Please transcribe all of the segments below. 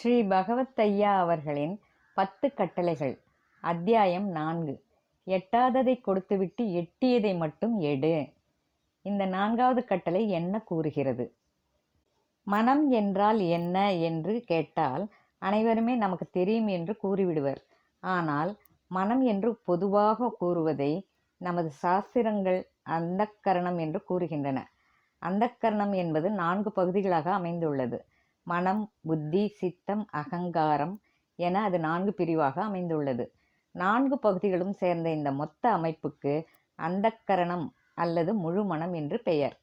ஸ்ரீ பகவத் ஐயா அவர்களின் பத்து கட்டளைகள். அத்தியாயம் நான்கு. எட்டாததை கொடுத்துவிட்டு எட்டியதை மட்டும் எடு. இந்த நான்காவது கட்டளை என்ன கூறுகிறது? மனம் என்றால் என்ன என்று கேட்டால் அனைவருமே நமக்கு தெரியும் என்று கூறிவிடுவர். ஆனால் மனம் என்று பொதுவாக கூறுவதை நமது சாஸ்திரங்கள் அந்தக்கரணம் என்று கூறுகின்றன. அந்தக்கரணம் என்பது நான்கு பகுதிகளாக அமைந்துள்ளது. மனம் புத்தி சித்தம் அகங்காரம் என அது நான்கு பிரிவாக அமைந்துள்ளது. நான்கு பகுதிகளும் சேர்ந்த இந்த மொத்த அமைப்புக்கு அந்தக்கரணம் அல்லது முழு மனம் என்று பெயர்.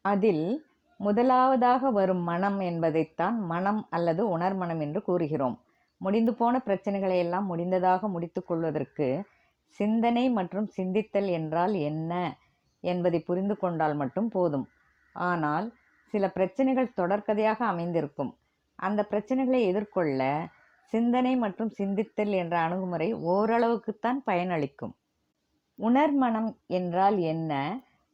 அதில் முதலாவதாக வரும் மனம் என்பதைத்தான் மனம் அல்லது உணர்மனம் என்று கூறுகிறோம். முடிந்து போன பிரச்சனைகளை எல்லாம் முடிந்ததாக முடித்து கொள்வதற்கு சிந்தனை மற்றும் சிந்தித்தல் என்றால் என்ன என்பதை புரிந்து கொண்டால் மட்டும் போதும். ஆனால் சில பிரச்சனைகள் தொடர்கதையாக அமைந்திருக்கும். அந்த பிரச்சனைகளை எதிர்கொள்ள சிந்தனை மற்றும் சிந்தித்தல் என்ற அணுகுமுறை ஓரளவுக்குத்தான் பயனளிக்கும். உணர்மனம் என்றால் என்ன?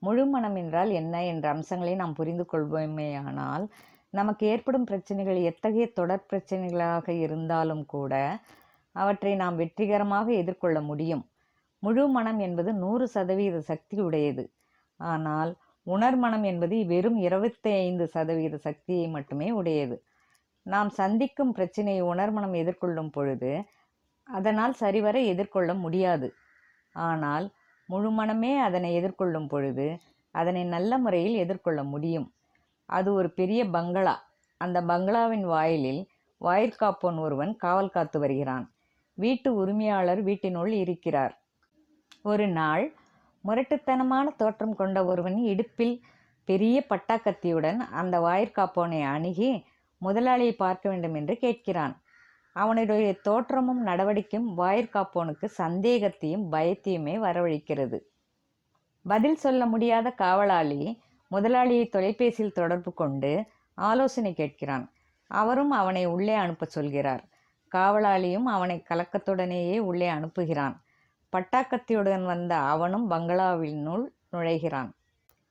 முழு மனம் என்றால் என்ன என்ற அம்சங்களை நாம் புரிந்து கொள்வோமேயானால் நமக்கு ஏற்படும் பிரச்சனைகள் எத்தகைய தொடர் பிரச்சனைகளாக இருந்தாலும் கூட அவற்றை நாம் வெற்றிகரமாக எதிர்கொள்ள முடியும். முழு மனம் என்பது நூறு சதவீத சக்தி உடையது ஆனால் உணர்மனம் என்பது வெறும் இருபத்தி ஐந்து சதவீத சக்தியை மட்டுமே உடையது. நாம் சந்திக்கும் பிரச்சனையை உணர்மனம் எதிர்கொள்ளும் பொழுது அதனால் சரிவர எதிர்கொள்ள முடியாது. ஆனால் முழு மனமே அதனை எதிர்கொள்ளும் பொழுது அதனை நல்ல முறையில் எதிர்கொள்ள முடியும். அது ஒரு பெரிய பங்களா. அந்த பங்களாவின் வாயிலில் வாயிற்காப்போன் ஒருவன் காவல் காத்து வருகிறான். வீட்டு உரிமையாளர் வீட்டினுள் இருக்கிறார். ஒரு நாள் முரட்டுத்தனமான தோற்றம் கொண்ட ஒருவன் இடுப்பில் பெரிய பட்டாக்கத்தியுடன் அந்த வாயிற்காப்போனை அணுகி முதலாளியை பார்க்க வேண்டும் என்று கேட்கிறான். அவனுடைய தோற்றமும் நடவடிக்கையும் வாயிற்காப்போனுக்கு சந்தேகத்தையும் பயத்தையுமே வரவழைக்கிறது. பதில் சொல்ல முடியாத காவலாளி முதலாளியை தொலைபேசியில் தொடர்பு கொண்டு ஆலோசனை கேட்கிறான். அவரும் அவனை உள்ளே அனுப்ப சொல்கிறார். காவலாளியும் அவனை கலக்கத்துடனேயே உள்ளே அனுப்புகிறான். பட்டாக்கத்தியுடன் வந்த அவனும் பங்களாவினுள் நுழைகிறான்.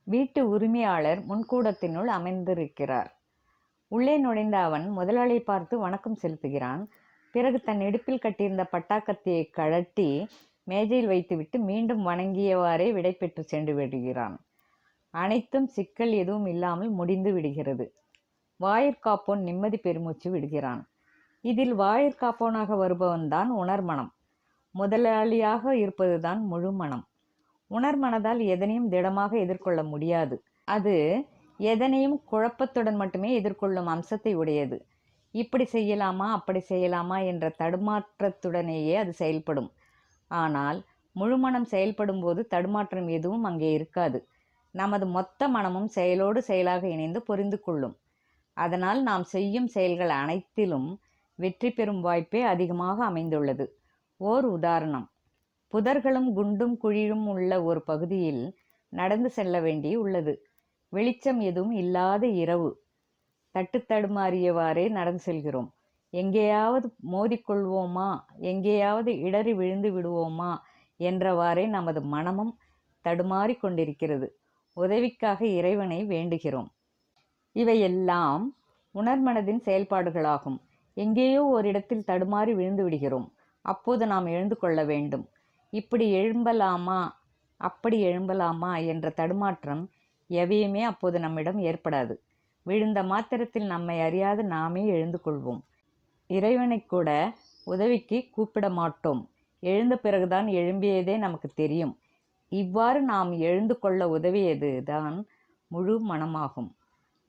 வீட்டு உரிமையாளர் முன்கூடத்தினுள் அமைந்திருக்கிறார். உள்ளே நுழைந்த அவன் முதலாளி பார்த்து வணக்கம் செலுத்துகிறான். பிறகு தன் இடுப்பில் கட்டியிருந்த பட்டாக்கத்தியை கழட்டி மேஜையில் வைத்துவிட்டு மீண்டும் வணங்கியவாறே விடைபெற்று சென்று விடுகிறான். அனைத்தும் சிக்கல் எதுவும் இல்லாமல் முடிந்து விடுகிறது. வாயிற்காப்போன் நிம்மதி பெருமூச்சு விடுகிறான். இதில் வாயிற்காப்போனாக வருபவன்தான் உணர்மனம் முதலாளியாக இருப்பதுதான் முழு மனம். உணர்மனதால் எதனையும் திடமாக எதிர்கொள்ள முடியாது. அது எதனையும் குழப்பத்துடன் மட்டுமே எதிர்கொள்ளும் அம்சத்தை உடையது. இப்படி செய்யலாமா அப்படி செய்யலாமா என்ற தடுமாற்றத்துடனேயே அது செயல்படும். ஆனால் முழுமணம் செயல்படும் போது தடுமாற்றம் எதுவும் அங்கே இருக்காது. நமது மொத்த மனமும் செயலோடு செயலாக இணைந்து புரிந்து கொள்ளும். அதனால் நாம் செய்யும் செயல்கள் அனைத்திலும் வெற்றி பெறும் வாய்ப்பே அதிகமாக அமைந்துள்ளது. ஓர் உதாரணம். புதர்களும் குண்டும் குழியும் உள்ள ஒரு பகுதியில் நடந்து செல்ல வேண்டி உள்ளது. வெளிச்சம் எதுவும் இல்லாத இரவு. தட்டு தடுமாறியவாறே நடந்து செல்கிறோம். எங்கேயாவது மோதிக்கொள்வோமா? எங்கேயாவது இடறி விழுந்து விடுவோமா? என்றவாறே நமது மனமும் தடுமாறி கொண்டிருக்கிறது. உதவிக்காக இறைவனை வேண்டுகிறோம். இவையெல்லாம் உணர்மனதின் செயல்பாடுகளாகும். எங்கேயோ ஓரிடத்தில் தடுமாறி விழுந்து விடுகிறோம். அப்போது நாம் எழுந்து கொள்ள வேண்டும். இப்படி எழும்பலாமா? அப்படி எழும்பலாமா? என்ற தடுமாற்றம் எவையுமே அப்போது நம்மிடம் ஏற்படாது. விழுந்த மாத்திரத்தில் நம்மை அறியாது நாமே எழுந்து கொள்வோம். இறைவனை கூட உதவிக்கு கூப்பிட மாட்டோம். எழுந்த பிறகுதான் எழும்பியதே நமக்கு தெரியும். இவ்வாறு நாம் எழுந்து கொள்ள உதவியது தான் முழு மனமாகும்.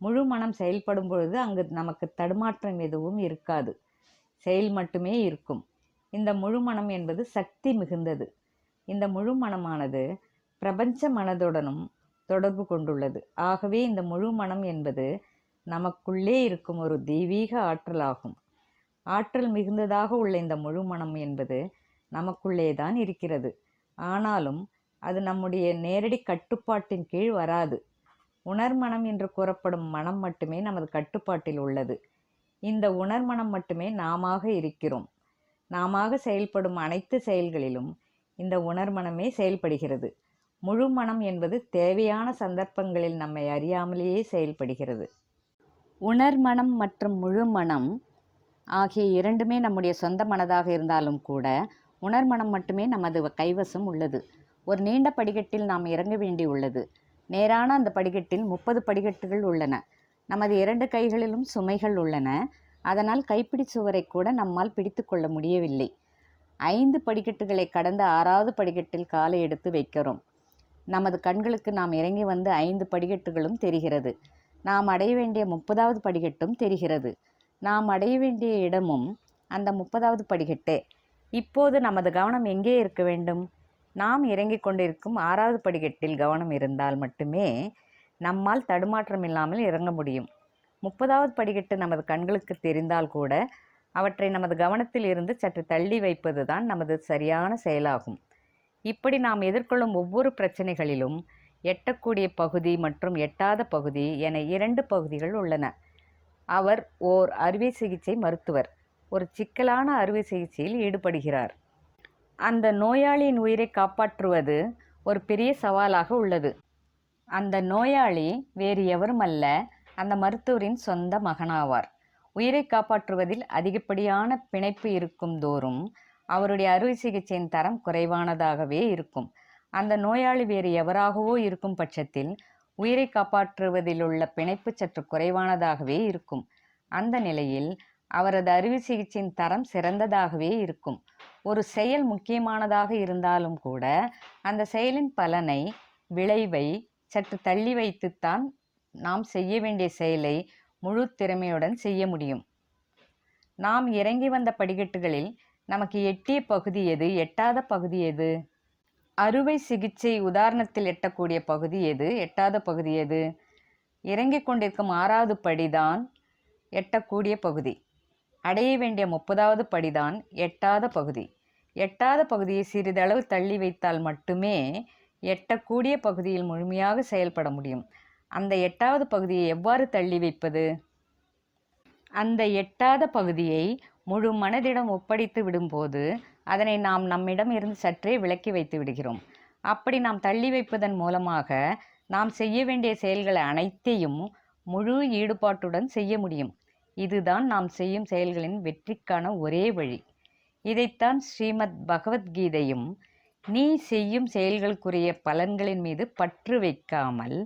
முழு மனம் செயல்படும் பொழுது அங்கு நமக்கு தடுமாற்றம் எதுவும் இருக்காது. செயல் மட்டுமே இருக்கும். இந்த முழு மனம் என்பது சக்தி மிகுந்தது. இந்த முழு மனமானது பிரபஞ்ச மனதுடனும் தொடர்பு கொண்டுள்ளது. ஆகவே இந்த முழு மனம் என்பது நமக்குள்ளே இருக்கும் ஒரு தெய்வீக ஆற்றலாகும். ஆற்றல் மிகுந்ததாக உள்ள இந்த முழு மனம் என்பது நமக்குள்ளே தான் இருக்கிறது. ஆனாலும் அது நம்முடைய நேரடி கட்டுப்பாட்டின் கீழ் வராது. உணர்மனம் என்று கூறப்படும் மனம் மட்டுமே நமது கட்டுப்பாட்டில் உள்ளது. இந்த உணர்மனம் மட்டுமே நாமாக இருக்கிறோம். நாமாக செயல்படும் அனைத்து செயல்களிலும் இந்த உணர்மனமே செயல்படுகிறது. முழு மனம் என்பது தேவையான சந்தர்ப்பங்களில் நம்மை அறியாமலேயே செயல்படுகிறது. உணர்மனம் மற்றும் முழு மனம் ஆகிய இரண்டுமே நம்முடைய சொந்த மனதாக இருந்தாலும் கூட உணர்மனம் மட்டுமே நமது கைவசம் உள்ளது. ஒரு நீண்ட படிக்கட்டில் நாம் இறங்க வேண்டியுள்ளது நேரான அந்த படிக்கட்டில் முப்பது படிக்கட்டுகள் உள்ளன. நமது இரண்டு கைகளிலும் சுமைகள் உள்ளன. அதனால் கைப்பிடி சுவரை கூட நம்மால் பிடித்து கொள்ள முடியவில்லை. ஐந்து படிக்கட்டுகளை கடந்த ஆறாவது படிக்கட்டில் காலை எடுத்து வைக்கிறோம். நமது கண்களுக்கு நாம் இறங்கி வந்து ஐந்து படிக்கட்டுகளும் தெரிகிறது. நாம் அடைய வேண்டிய முப்பதாவது படிக்கட்டும் தெரிகிறது. நாம் அடைய வேண்டிய இடமும் அந்த முப்பதாவது படிக்கட்டே. இப்போது நமது கவனம் எங்கே இருக்க வேண்டும்? நாம் இறங்கிக் கொண்டிருக்கும் ஆறாவது படிக்கட்டில் கவனம் இருந்தால் மட்டுமே நம்மால் தடுமாற்றம் இல்லாமல் இறங்க முடியும். முப்பதாவது படிக்கட்டு நமது கண்களுக்கு தெரிந்தால் கூட அவற்றை நமது கவனத்தில் இருந்து சற்று தள்ளி வைப்பது தான் நமது சரியான செயலாகும். இப்படி நாம் எதிர்கொள்ளும் ஒவ்வொரு பிரச்சனைகளிலும் எட்டக்கூடிய பகுதி மற்றும் எட்டாத பகுதி என இரண்டு பகுதிகள் உள்ளன. அவர் ஓர் அறுவை சிகிச்சை மருத்துவர். ஒரு சிக்கலான அறுவை சிகிச்சையில் ஈடுபடுகிறார். அந்த நோயாளியின் உயிரை காப்பாற்றுவது ஒரு பெரிய சவாலாக உள்ளது. அந்த நோயாளி வேறு எவரும் அல்ல அந்த மருத்துவரின் சொந்த மகனாவார். உயிரை காப்பாற்றுவதில் அதிகப்படியான பிணைப்பு இருக்கும் தோறும் அவருடைய அறுவை சிகிச்சையின் தரம் குறைவானதாகவே இருக்கும். அந்த நோயாளி வேறு எவராகவோ இருக்கும் பட்சத்தில் உயிரை காப்பாற்றுவதில் உள்ள பிணைப்பு சற்று குறைவானதாகவே இருக்கும். அந்த நிலையில் அவரது அறுவை சிகிச்சையின் தரம் சிறந்ததாகவே இருக்கும். ஒரு செயல் முக்கியமானதாக இருந்தாலும் கூட அந்த செயலின் பலனை விளைவை சற்று தள்ளி வைத்துத்தான் நாம் செய்ய வேண்டிய செயலை முழு திறமையுடன் செய்ய முடியும். நாம் இறங்கி வந்த படிக்கட்டுகளில் நமக்கு எட்டிய பகுதி எது எட்டாத பகுதி எது? அறுவை சிகிச்சை உதாரணத்தில் எட்டக்கூடிய பகுதி எது எட்டாத பகுதி எது? இறங்கிக் கொண்டிருக்கும் ஆறாவது படிதான் எட்டக்கூடிய பகுதி. அடைய வேண்டிய முப்பதாவது படிதான் எட்டாத பகுதி. எட்டாத பகுதியை சிறிதளவு தள்ளி வைத்தால் மட்டுமே எட்டக்கூடிய பகுதியில் முழுமையாக செயல்பட முடியும். அந்த எட்டாவது பகுதியை எவ்வாறு தள்ளி வைப்பது? அந்த எட்டாத பகுதியை முழு மனதிடம் ஒப்படைத்து விடும்போது அதனை நாம் நம்மிடம் இருந்து சற்றே விலக்கி வைத்து விடுகிறோம். அப்படி நாம் தள்ளி வைப்பதன் மூலமாக நாம் செய்ய வேண்டிய செயல்களை அனைத்தையும் முழு ஈடுபாட்டுடன் செய்ய முடியும். இதுதான் நாம் செய்யும் செயல்களின் வெற்றிக்கான ஒரே வழி. இதைத்தான் ஸ்ரீமத் பகவத்கீதையும் நீ செய்யும் செயல்களுக்குரிய பலன்களின் மீது பற்று வைக்காமல்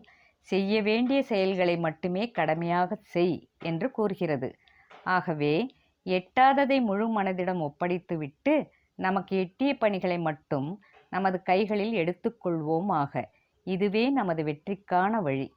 செய்ய வேண்டிய செயல்களை மட்டுமே கடமையாக செய் என்று கூறுகிறது. ஆகவே எட்டாததை முழு மனதிடம் ஒப்படைத்துவிட்டு நமக்கு எட்டிய பணிகளை மட்டும் நமது கைகளில் எடுத்துக்கொள்வோமாக. இதுவே நமது வெற்றிக்கான வழி.